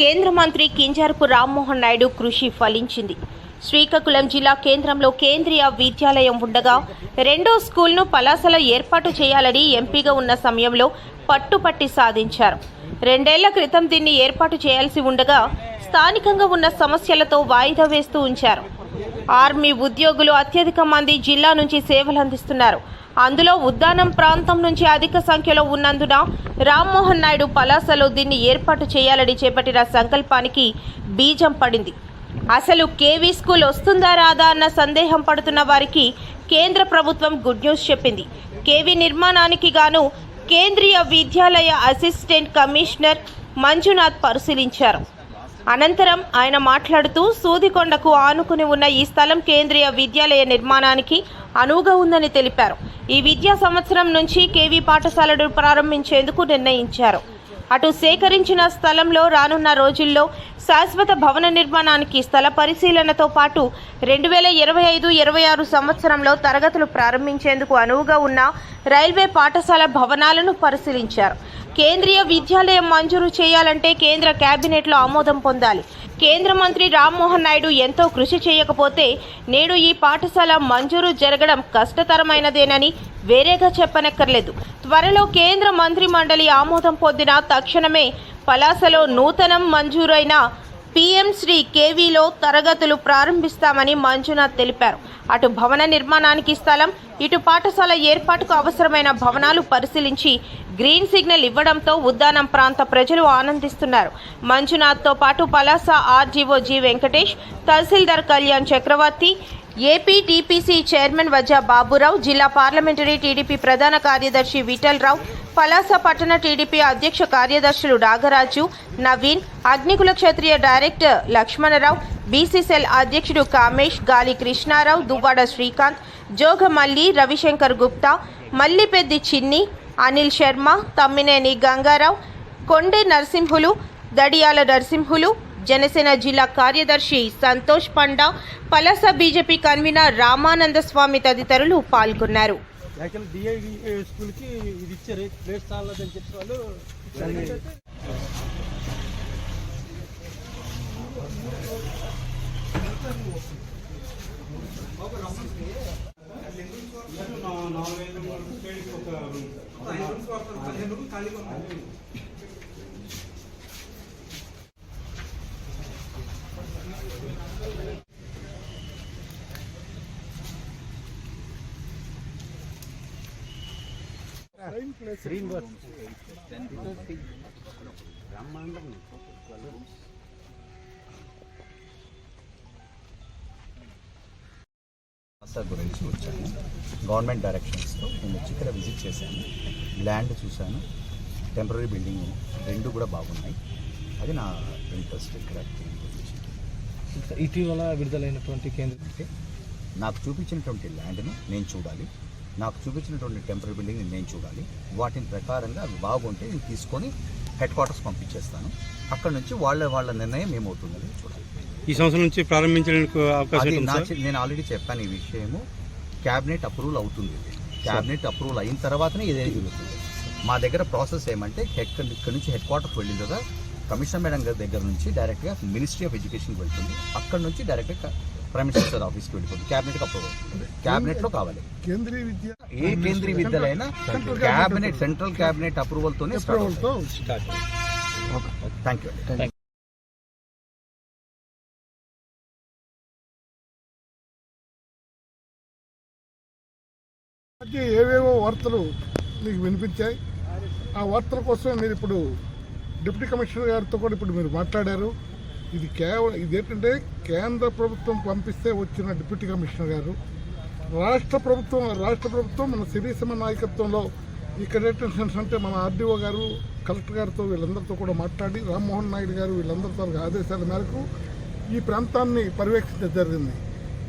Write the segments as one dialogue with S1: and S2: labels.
S1: కేంద్ర మంత్రి కింజారపు రామ్మోహన్ నాయుడు కృషి ఫలించింది. శ్రీకాకుళం జిల్లా కేంద్రంలో కేంద్రీయ విద్యాలయం ఉండగా రెండో స్కూల్ను పలాసలో ఏర్పాటు చేయాలని ఎంపీగా ఉన్న సమయంలో పట్టుపట్టి సాధించారు. రెండేళ్ళ క్రితం దీన్ని ఏర్పాటు చేయాల్సి ఉండగా స్థానికంగా ఉన్న సమస్యలతో వాయిదా వేస్తూ ఉంచారు. ఆర్మీ ఉద్యోగులు అత్యధిక మంది జిల్లా నుంచి సేవలు అందిస్తున్నారు. అందులో ఉద్దానం ప్రాంతం నుంచి అధిక సంఖ్యలో ఉన్నందున రామ్మోహన్ నాయుడు పలాసలో దీన్ని ఏర్పాటు చేయాలని చేపట్టిన సంకల్పానికి బీజం పడింది. అసలు కేవీ స్కూల్ వస్తుందా రాదా అన్న సందేహం పడుతున్న వారికి కేంద్ర ప్రభుత్వం గుడ్ న్యూస్ చెప్పింది. కేవీ నిర్మాణానికి గాను కేంద్రీయ విద్యాలయ అసిస్టెంట్ కమిషనర్ మంజునాథ్ పరిశీలించారు. అనంతరం ఆయన మాట్లాడుతూ సూదికొండకు ఆనుకుని ఉన్న ఈ స్థలం కేంద్రీయ విద్యాలయ నిర్మాణానికి అనువుగా ఉందని తెలిపారు. ఈ విద్యా సంవత్సరం నుంచి కేవీ పాఠశాలను ప్రారంభించేందుకు నిర్ణయించారు. అటు సేకరించిన స్థలంలో రానున్న రోజుల్లో శాశ్వత భవన నిర్మాణానికి స్థల పరిశీలనతో పాటు రెండు వేల ఇరవై ఐదు ఇరవై ఆరు సంవత్సరంలో తరగతులు ప్రారంభించేందుకు అనువుగా ఉన్న రైల్వే పాఠశాల భవనాలను పరిశీలించారు. కేంద్రీయ విద్యాలయం మంజూరు చేయాలంటే కేంద్ర కేబినెట్లో ఆమోదం పొందాలి. కేంద్ర మంత్రి రామ్మోహన్ నాయుడు ఎంతో కృషి చేయకపోతే నేడు ఈ పాఠశాల మంజూరు జరగడం కష్టతరమైనదేనని వేరేగా చెప్పనక్కర్లేదు. త్వరలో కేంద్ర మంత్రి మండలి ఆమోదం పొందిన తక్షణమే పలాసలో నూతనం మంజూరైన పీఎం శ్రీ కేవీలో తరగతులు ప్రారంభిస్తామని మంజునాథ్ తెలిపారు. అటు భవన నిర్మాణానికి స్థలం ఇటు పాఠశాల ఏర్పాటుకు అవసరమైన భవనాలు పరిశీలించి గ్రీన్ సిగ్నల్ ఇవ్వడంతో ఉద్దానం ప్రాంత ప్రజలు ఆనందిస్తున్నారు. మంజునాథ్తో పాటు పలాస ఆర్జీఓ జి వెంకటేష్ తహసీల్దార్ Kalyan Chakravarthi AP TPC chairman Vaja Baburao జిల్లా పార్లమెంటరీ టీడీపీ ప్రధాన కార్యదర్శి విఠలరావు పలాస పట్టణ టీడీపీ అధ్యక్ష కార్యదర్శులు Nagaraju Naveen Agnikula Kshatriya director Lakshmanarao BC cell అధ్యక్షుడు కామేష్ గాలి కృష్ణారావు దువ్వాడ శ్రీకాంత్ జోగమల్లి రవిశంకర్ గుప్తా మల్లిపెద్ది చిన్ని అనిల్ శర్మ తమ్మినేని గంగారావు కొండే నరసింహులు దడియాల నరసింహులు జనసేన జిల్లా కార్యదర్శి సంతోష్ పండా పలాస బీజేపీ కన్వీనర్ రామానంద స్వామి తదితరులు పాల్గొన్నారు.
S2: డిఐడి స్కూల్కి ఇది ఇచ్చారు
S3: రాష్ట్ర గురించి వచ్చాను. గవర్నమెంట్ డైరెక్షన్స్తో నేను వచ్చి ఇక్కడ విజిట్ చేశాను. ల్యాండ్ చూశాను. టెంపరీ బిల్డింగ్ రెండు కూడా బాగున్నాయి. అది నా ఇంట్రెస్ట్ ఇక్కడ
S4: ఇటీవల విడుదలైనటువంటి కేంద్ర
S3: నాకు చూపించినటువంటి ల్యాండ్ను నేను చూడాలి. నాకు చూపించినటువంటి టెంపరీ బిల్డింగ్ నేను చూడాలి. వాటిని ప్రకారంగా అవి బాగుంటే నేను తీసుకొని హెడ్ క్వార్టర్స్ పంపించేస్తాను. అక్కడ నుంచి వాళ్ళ వాళ్ళ నిర్ణయం ఏమవుతుందని చూడాలి.
S2: ఈ సంవత్సరం నుంచి ప్రారంభించడానికి అవకాశం
S3: నేను ఆల్రెడీ చెప్పాను ఈ విషయము. క్యాబినెట్ అప్రూవల్ అవుతుంది. క్యాబినెట్ అప్రూవల్ అయిన తర్వాతనే ఇదే జరుగుతుంది. మా దగ్గర ప్రాసెస్ ఏమంటే ఎక్కడ ఇక్కడ నుంచి హెడ్ క్వార్టర్కి వెళ్ళిన తర్వాత కమిషనర్ మేడం గారి దగ్గర నుంచి డైరెక్ట్గా మినిస్ట్రీ ఆఫ్ ఎడ్యుకేషన్కి వెళ్తుంది. అక్కడ నుంచి డైరెక్ట్గా ప్రైమ్ మినిస్టర్ ఆఫీస్కి వెళ్ళిపోతుంది క్యాబినెట్కి అప్రూవల్ అవుతుంది. క్యాబినెట్లో కావాలి.
S5: కేంద్రీయ విద్య
S3: ఏ కేంద్రీయ విద్యాలైనా క్యాబినెట్ సెంట్రల్ క్యాబినెట్ అప్రూవల్తోనే
S5: అప్రూవల్తో
S3: థ్యాంక్ యూ
S5: ఏవేవో వార్తలు మీకు వినిపించాయి. ఆ వార్తల కోసం మీరు ఇప్పుడు డిప్యూటీ కమిషనర్ గారితో కూడా ఇప్పుడు మీరు మాట్లాడారు. ఇది కేవలం ఇది ఏంటంటే కేంద్ర ప్రభుత్వం పంపిస్తే వచ్చిన డిప్యూటీ కమిషనర్ గారు రాష్ట్ర ప్రభుత్వం రాష్ట్ర ప్రభుత్వం మన సిరిసమ నాయకత్వంలో ఇక్కడ ఏంటంటే అంటే మన ఆర్డీఓ గారు కలెక్టర్ గారితో వీళ్ళందరితో కూడా మాట్లాడి రామ్మోహన్ నాయుడు గారు వీళ్ళందరితో ఆదేశాల మేరకు ఈ ప్రాంతాన్ని పర్యవేక్షించడం జరిగింది.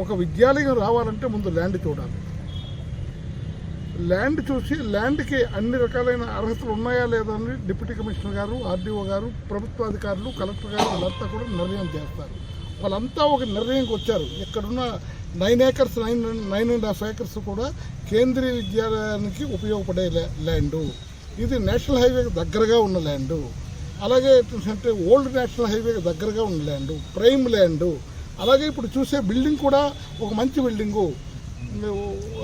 S5: ఒక విద్యాలయం రావాలంటే ముందు ల్యాండ్ చూడాలి ల్యాండ్ చూసి ల్యాండ్కి అన్ని రకాలైన అర్హతలు ఉన్నాయా లేదా అని డిప్యూటీ కమిషనర్ గారు ఆర్డీఓ గారు ప్రభుత్వ అధికారులు కలెక్టర్ గారు వాళ్ళంతా కూడా నిర్ణయం చేస్తారు. వాళ్ళంతా ఒక నిర్ణయంకి వచ్చారు. ఇక్కడున్న nine acres nine nine and half acres కూడా కేంద్రీయ విద్యాలయానికి ఉపయోగపడే ల్యా- ల్యాండు. ఇది నేషనల్ హైవేకి దగ్గరగా ఉన్న ల్యాండు. అలాగే ఏంటంటే ఓల్డ్ నేషనల్ హైవేకి దగ్గరగా ఉన్న ల్యాండ్ ప్రైమ్ ల్యాండ్. అలాగే ఇప్పుడు చూసే బిల్డింగ్ కూడా ఒక మంచి బిల్డింగు.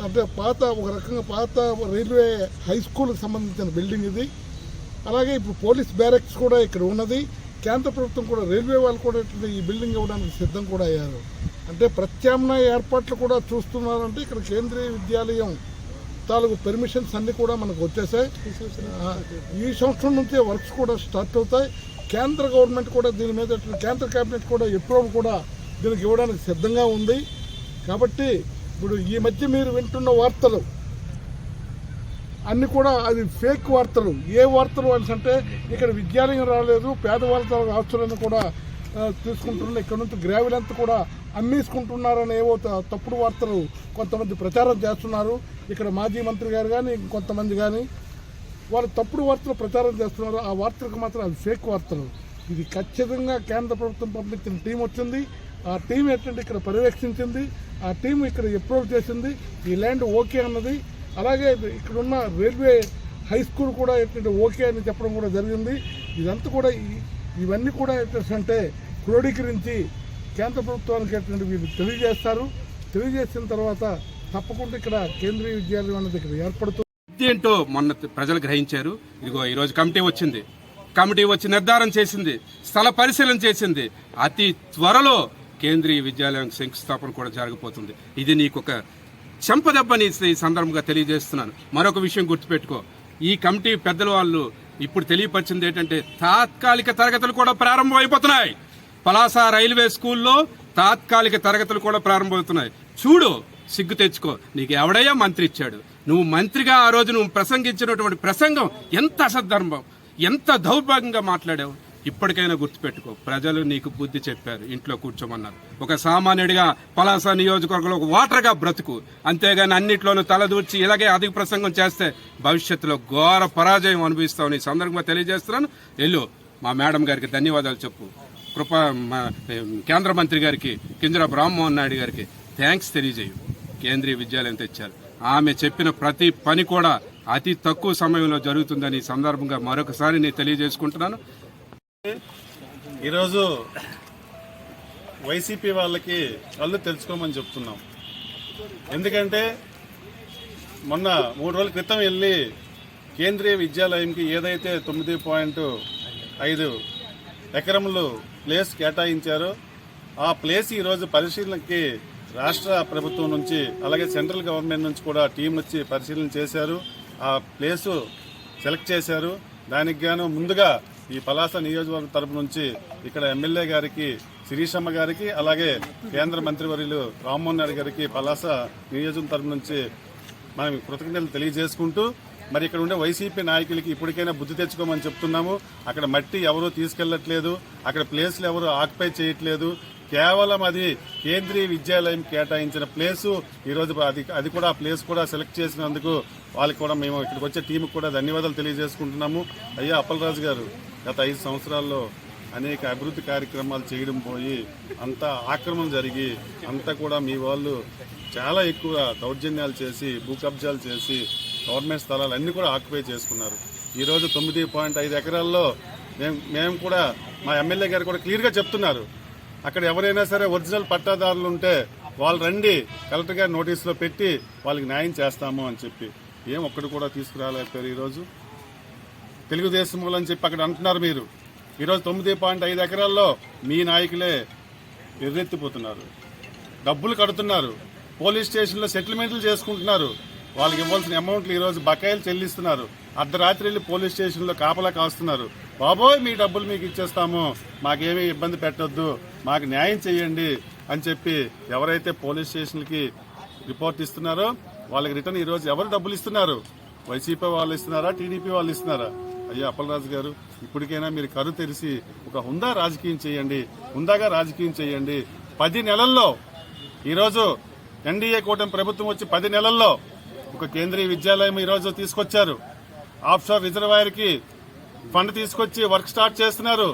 S5: అంటే పాత ఒక రకంగా పాత రైల్వే హై స్కూల్కి సంబంధించిన బిల్డింగ్ ఇది. అలాగే ఇప్పుడు పోలీస్ బ్యారెక్స్ కూడా ఇక్కడ ఉన్నది. కేంద్ర ప్రభుత్వం కూడా రైల్వే వాళ్ళు కూడా ఈ బిల్డింగ్ ఇవ్వడానికి సిద్ధం కూడా అయ్యారు. అంటే ప్రత్యామ్నాయ ఏర్పాట్లు కూడా చూస్తున్నారంటే ఇక్కడ కేంద్రీయ విద్యాలయం తాలూకు పెర్మిషన్స్ అన్నీ కూడా మనకు వచ్చేసాయి. ఈ సంవత్సరం నుంచే వర్క్స్ కూడా స్టార్ట్ అవుతాయి. కేంద్ర గవర్నమెంట్ కూడా దీని మీద కేంద్ర కేబినెట్ కూడా అప్రూవల్ కూడా దీనికి ఇవ్వడానికి సిద్ధంగా ఉంది. కాబట్టి ఇప్పుడు ఈ మధ్య మీరు వింటున్న వార్తలు అన్ని కూడా అది ఫేక్ వార్తలు. ఏ వార్తలు అని అంటే ఇక్కడ విద్యాలయం రాలేదు పేదవాళ్ళ ఆస్తులను కూడా తీసుకుంటున్న ఇక్కడ నుంచి గ్రావెల్ అంతా కూడా అమ్మేసుకుంటున్నారని ఏవో తప్పుడు వార్తలు కొంతమంది ప్రచారం చేస్తున్నారు. ఇక్కడ మాజీ మంత్రి గారు కానీ ఇంకొంతమంది కానీ వాళ్ళు తప్పుడు వార్తలు ప్రచారం చేస్తున్నారు. ఆ వార్తలకు మాత్రం అది ఫేక్ వార్తలు. ఇది ఖచ్చితంగా కేంద్ర ప్రభుత్వం పంపించిన టీం వచ్చింది. ఆ టీం ఏంటంటే ఇక్కడ పర్యవేక్షించింది ఆ టీం ఇక్కడ అప్రూవ్ చేసింది ఈ ల్యాండ్ ఓకే అన్నది. అలాగే ఇక్కడ ఉన్న రైల్వే హై స్కూల్ కూడా ఏంటంటే ఓకే అని చెప్పడం కూడా జరిగింది. ఇదంతా కూడా ఇవన్నీ కూడా ఏంటంటే క్రోడీకరించి కేంద్ర ప్రభుత్వానికి ఏంటంటే వీళ్ళు తెలియజేస్తారు. తెలియజేసిన తర్వాత తప్పకుండా ఇక్కడ కేంద్రీయ విద్యాలయం అనేది ఇక్కడ ఏర్పడుతుంది.
S6: ఏంటో మొన్న ప్రజలు గ్రహించారు. ఇదిగో ఈరోజు కమిటీ వచ్చింది. కమిటీ వచ్చి నిర్ధారణ చేసింది. స్థల పరిశీలన చేసింది. అతి త్వరలో కేంద్రీయ విద్యాలయం శంకుస్థాపన కూడా జరగబోతుంది. ఇది నీకు ఒక చెంపదెబ్బని ఈ సందర్భంగా తెలియజేస్తున్నాను. మరొక విషయం గుర్తుపెట్టుకో. ఈ కమిటీ పెద్దల వాళ్ళు ఇప్పుడు తెలియపరిచింది ఏంటంటే తాత్కాలిక తరగతులు కూడా ప్రారంభం అయిపోతున్నాయి. పలాస రైల్వే స్కూల్లో తాత్కాలిక తరగతులు కూడా ప్రారంభమవుతున్నాయి చూడు సిగ్గు తెచ్చుకో. నీకు ఎవడయ్యా మంత్రి ఇచ్చాడు? నువ్వు మంత్రిగా ఆ రోజు నువ్వు ప్రసంగించినటువంటి ప్రసంగం ఎంత అసద్ధర్మం ఎంత దౌర్భాగ్యంగా మాట్లాడావు? ఇప్పటికైనా గుర్తుపెట్టుకో. ప్రజలు నీకు బుద్ధి చెప్పారు. ఇంట్లో కూర్చోమన్నారు. ఒక సామాన్యుడిగా పలాస నియోజకవర్గంలో ఒక ఓటర్గా బ్రతుకు. అంతేగాని అన్నిట్లోనూ తలదూర్చి ఇలాగే అధిక ప్రసంగం చేస్తే భవిష్యత్తులో ఘోర పరాజయం అనుభవిస్తావు ఈ సందర్భంగా తెలియజేస్తున్నాను. ఎల్లు మా మేడం గారికి ధన్యవాదాలు చెప్పు. కృప మా, కేంద్ర మంత్రి గారికి కింజరాపు రామ్మోహన్ నాయుడు గారికి థ్యాంక్స్ తెలియజేయు. కేంద్రీయ విద్యాలయం తెచ్చారు. ఆమె చెప్పిన ప్రతి పని కూడా అతి తక్కువ సమయంలో జరుగుతుందని ఈ సందర్భంగా మరొకసారి నేను తెలియజేసుకుంటున్నాను.
S7: ఈరోజు వైసీపీ వాళ్ళకి కళ్ళు తెలుసుకోమని చెప్తున్నాం. ఎందుకంటే మొన్న మూడు రోజుల క్రితం వెళ్ళి కేంద్రీయ విద్యాలయంకి ఏదైతే తొమ్మిది పాయింట్ ఐదు ఎకరములు ప్లేస్ కేటాయించారో ఆ ప్లేస్ ఈరోజు పరిశీలనకి రాష్ట్ర ప్రభుత్వం నుంచి అలాగే సెంట్రల్ గవర్నమెంట్ నుంచి కూడా టీం వచ్చి పరిశీలన చేశారు. ఆ ప్లేసు సెలెక్ట్ చేశారు. దానికి గాను ముందుగా ఈ పలాస నియోజకవర్గం తరపు నుంచి ఇక్కడ ఎమ్మెల్యే గారికి శిరీషమ్మ గారికి అలాగే కేంద్ర మంత్రివర్యులు రామ్మోహన్ నాయుడు గారికి పలాస నియోజకవర్గం తరపు నుంచి మనం కృతజ్ఞతలు తెలియజేసుకుంటూ మరి ఇక్కడ ఉండే వైసీపీ నాయకులకి ఇప్పటికైనా బుద్ధి తెచ్చుకోమని చెప్తున్నాము. అక్కడ మట్టి ఎవరూ తీసుకెళ్ళట్లేదు అక్కడ ప్లేస్లు ఎవరు ఆక్యుపై చేయట్లేదు. కేవలం అది కేంద్రీయ విద్యాలయం కేటాయించిన ప్లేసు. ఈరోజు అది అది కూడా ఆ ప్లేస్ కూడా సెలెక్ట్ చేసినందుకు వాళ్ళకి కూడా మేము ఇక్కడికి వచ్చే టీంకి కూడా ధన్యవాదాలు తెలియజేసుకుంటున్నాము. అయ్యా అప్పలరాజు గారు. గత ఐదు సంవత్సరాల్లో అనేక అభివృద్ధి కార్యక్రమాలు చేయడం పోయి అంతా ఆక్రమణ జరిగి అంతా కూడా మీ వాళ్ళు చాలా ఎక్కువ దౌర్జన్యాలు చేసి భూ కబ్జాలు చేసి గవర్నమెంట్ స్థలాలు అన్నీ కూడా ఆక్యుపై చేసుకున్నారు. ఈరోజు తొమ్మిది పాయింట్ ఐదు ఎకరాల్లో మేము మేము కూడా మా ఎమ్మెల్యే గారు కూడా క్లియర్గా చెప్తున్నారు. అక్కడ ఎవరైనా సరే ఒరిజినల్ పట్టాదారులు ఉంటే వాళ్ళు రండి కలెక్టర్ గారి నోటీసులో పెట్టి వాళ్ళకి న్యాయం చేస్తాము అని చెప్పి. ఏం ఒక్కడు కూడా తీసుకురాలేకపోయారు ఈరోజు. తెలుగుదేశం వాళ్ళు అని చెప్పి అక్కడ అంటున్నారు మీరు. ఈరోజు తొమ్మిది పాయింట్ ఐదు ఎకరాల్లో మీ నాయకులే ఎర్రెత్తిపోతున్నారు. డబ్బులు కడుతున్నారు. పోలీస్ స్టేషన్లో సెటిల్మెంట్లు చేసుకుంటున్నారు. వాళ్ళకి ఇవ్వాల్సిన అమౌంట్లు ఈరోజు బకాయిలు చెల్లిస్తున్నారు. అర్ధరాత్రి వెళ్ళి పోలీస్ స్టేషన్లో కాపలా కాస్తున్నారు. బాబోయ్ మీ డబ్బులు మీకు ఇచ్చేస్తాము. మాకేమీ ఇబ్బంది పెట్టొద్దు. మాకు న్యాయం చేయండి అని చెప్పి ఎవరైతే పోలీస్ స్టేషన్లకి రిపోర్ట్ ఇస్తున్నారో వాళ్ళకి రిటర్న్ ఈరోజు ఎవరు డబ్బులు ఇస్తున్నారు? వైసీపీ వాళ్ళు ఇస్తున్నారా? టీడీపీ వాళ్ళు ఇస్తున్నారా? అయ్యా అప్పలరాజు గారు ఇప్పటికైనా మీరు కరు తెరిచి ఒక హుందా రాజకీయం చేయండి హుందాగా రాజకీయం చేయండి. పది నెలల్లో ఈరోజు ఎన్డీఏ కూటమి ప్రభుత్వం వచ్చి పది నెలల్లో ఒక కేంద్రీయ విద్యాలయం ఈరోజు తీసుకొచ్చారు. ఆఫ్షోర్ రిజర్వాయర్కి ఫండ్ తీసుకొచ్చి వర్క్ స్టార్ట్ చేస్తున్నారు.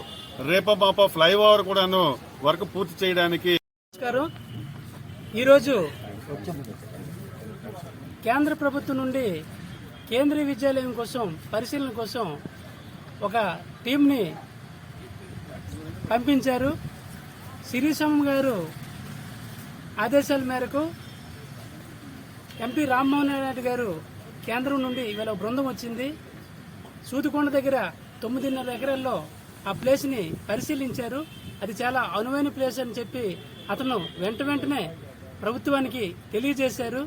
S7: రేపో మాపో ఫ్లైఓవర్ కూడాను వర్క్ పూర్తి చేయడానికి.
S8: నమస్కారం. ఈరోజు కేంద్ర ప్రభుత్వం నుండి కేంద్రీయ విద్యాలయం కోసం పరిశీలన కోసం ఒక టీంని పంపించారు. శిరీషమ్మ గారు ఆదేశాల మేరకు ఎంపీ రామ్మోహన్ రెడ్డి గారు కేంద్రం నుండి ఇవాళ బృందం వచ్చింది. సూదికొండ దగ్గర తొమ్మిదిన్నర ఎకరాల్లో ఆ ప్లేస్ని పరిశీలించారు. అది చాలా అనువైన ప్లేస్ అని చెప్పి అతను వెంట వెంటనే ప్రభుత్వానికి తెలియజేశారు.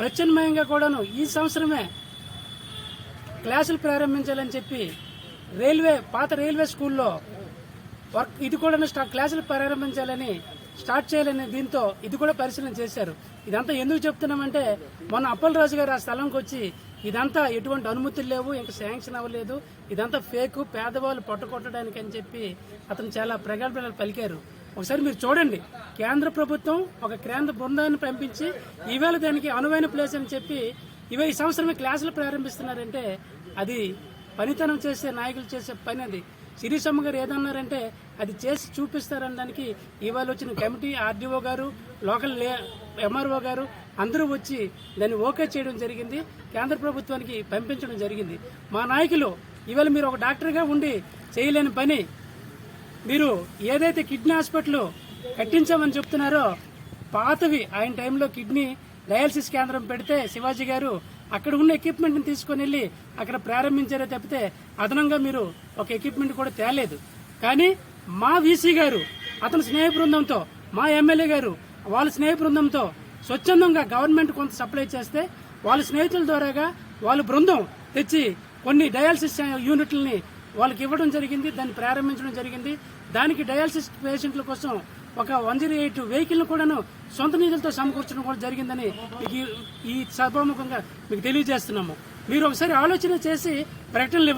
S8: ప్రత్యామ్నాయంగా కూడాను ఈ సంవత్సరమే క్లాసులు ప్రారంభించాలని చెప్పి రైల్వే పాత రైల్వే స్కూల్లో వర్క్ ఇది కూడా స్టా- క్లాసులు ప్రారంభించాలని స్టార్ట్ చేయాలని దీంతో ఇది కూడా పరిశీలన చేశారు. ఇదంతా ఎందుకు చెప్తున్నామంటే మొన్న అప్పలరాజు గారు ఆ స్థలంకి వచ్చి ఇదంతా ఎటువంటి అనుమతులు లేవు ఇంకా శాంక్షన్ అవ్వలేదు ఇదంతా ఫేక్ పేదవాళ్ళు పట్టుకొట్టడానికి అని చెప్పి అతను చాలా ప్రగల్భాలు పలికారు. ఒకసారి మీరు చూడండి. కేంద్ర ప్రభుత్వం ఒక కేంద్ర బృందాన్ని పంపించి ఈవేళ దానికి అనువైన ప్లేస్ అని చెప్పి ఇవే ఈ సంవత్సరమే క్లాసులు ప్రారంభిస్తున్నారంటే అది పనితనం చేసే నాయకులు చేసే పని అది. సిరిసమ్మ గారు ఏదన్నారంటే అది చేసి చూపిస్తారనడానికి ఇవాళ వచ్చిన కమిటీ ఆర్డీఓ గారు లోకల్ ఎంఆర్ఓ గారు అందరూ వచ్చి దాన్ని ఓకే చేయడం జరిగింది. కేంద్ర ప్రభుత్వానికి పంపించడం జరిగింది. మా నాయకులు ఇవాళ మీరు ఒక డాక్టర్గా ఉండి చేయలేని పని మీరు ఏదైతే కిడ్నీ హాస్పిటల్ కట్టించామని చెప్తున్నారో పాతవి ఆయన టైంలో కిడ్నీ డయాలసిస్ కేంద్రం పెడితే శివాజీ గారు అక్కడ ఉన్న ఎక్విప్మెంట్ని తీసుకొని వెళ్ళి అక్కడ ప్రారంభించారే తప్పితే అదనంగా మీరు ఒక ఎక్విప్మెంట్ కూడా తేలేదు. కానీ మా వీసీ గారు అతని స్నేహ బృందంతో మా ఎమ్మెల్యే గారు వాళ్ళ స్నేహ బృందంతో స్వచ్ఛందంగా గవర్నమెంట్ కొంత సప్లై చేస్తే వాళ్ళ స్నేహితుల ద్వారాగా వాళ్ళ బృందం తెచ్చి కొన్ని డయాలసిస్ యూనిట్లని వాళ్ళకి ఇవ్వడం జరిగింది దాన్ని ప్రారంభించడం జరిగింది. దానికి డయాలసిస్ పేషెంట్ల కోసం ఒక వన్ జీరో ఎయిట్ వెహికల్ కూడాను సొంత నిధులతో సమకూర్చడం కూడా జరిగిందని మీకు ఈ- ఈ సభాముఖంగా మీకు తెలియజేస్తున్నాము. మీరు ఒకసారి ఆలోచన చేసి ప్రకటనలు